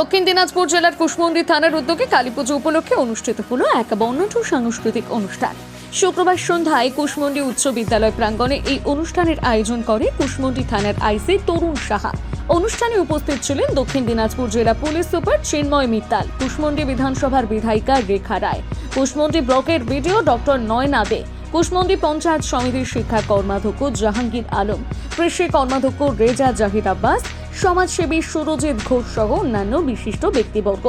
দক্ষিণ দিনাজপুর জেলার কুশমন্ডি থানার উদ্যোগে কালীপুজো উপলক্ষে অনুষ্ঠিত হলো এক বর্ণাঢ্য সাংস্কৃতিক অনুষ্ঠান। শুক্রবার সন্ধ্যায় কুশমন্ডি উচ্চ বিদ্যালয় প্রাঙ্গণে এই অনুষ্ঠানের আয়োজন করে কুশমন্ডি থানার আইসি তরুণ সাহা। অনুষ্ঠানে উপস্থিত ছিলেন দক্ষিণ দিনাজপুর জেলা পুলিশ সুপার চিন্ময় মিত্তাল, কুশমন্ডি বিধানসভার বিধায়িকা রেখা রায়, কুশমন্ডি ব্লকের বিডিও ডক্টর নয়না দে, কুশমন্ডি পঞ্চায়েত সমিতির শিক্ষা কর্মাধ্যক্ষ জাহাঙ্গীর আলম, কৃষি কর্মাধ্যক্ষ রেজা জাহিদ আব্বাস সমাজসেবী সুরজিৎ ঘোষ সহ অন্যান্য বিশিষ্ট ব্যক্তিবর্গ।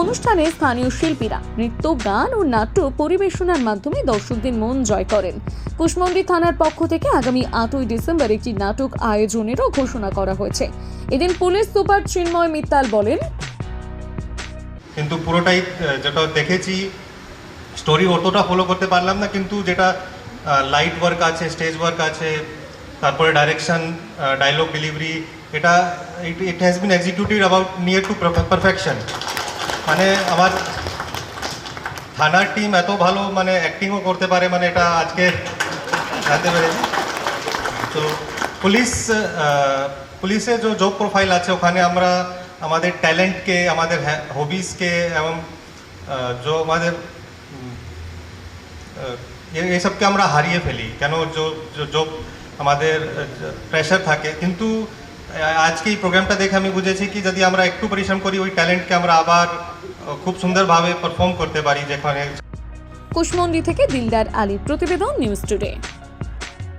অনুষ্ঠানে স্থানীয় শিল্পীরা নৃত্য, গান ও নাট্য পরিবেশনার মাধ্যমে দর্শকদের মন জয় করেন। কুশমন্ডি থানার পক্ষ থেকে আগামী আটই ডিসেম্বর একটি নাটক আয়োজনেরও ঘোষণা করা হয়েছে। এদিন পুলিশ সুপার চিন্ময় মিত্তাল বলেন, কিন্তু পুরোটাই যেটা দেখেছি স্টোরি অতটা ফলো করতে পারলাম না, কিন্তু যেটা লাইট ওয়ার্ক আছে স্টেজ ওয়ার্ক আছে তারপরে ডাইরেকশন ডায়লগ ডেলিভারি এটা it has been executive about near to perfection মানে আমার থানার টিম এত ভালো মানে অ্যাক্টিংও করতে পারে মানে এটা আজকে জানতে পেরেছি। তো পুলিশ পুলিশে যে জব প্রোফাইল আছে, ওখানে আমরা আমাদের ট্যালেন্টকে আমাদের হবিজকে এবং যে আমাদের এসবকে আমরা হারিয়ে ফেলি। কেন জব আমাদের প্রেশার থাকে। কিন্তু আজকে এই প্রোগ্রামটা দেখে আমি বুঝেছি কি, যদি আমরা একটু পরিশ্রম করি, ওই ট্যালেন্টকে আমরা আবার খুব সুন্দরভাবে পারফর্ম করতে পারি যেখানে কুশমন্ডি থেকে দিলদার আলীর প্রতিবেদন নিউজ টুডে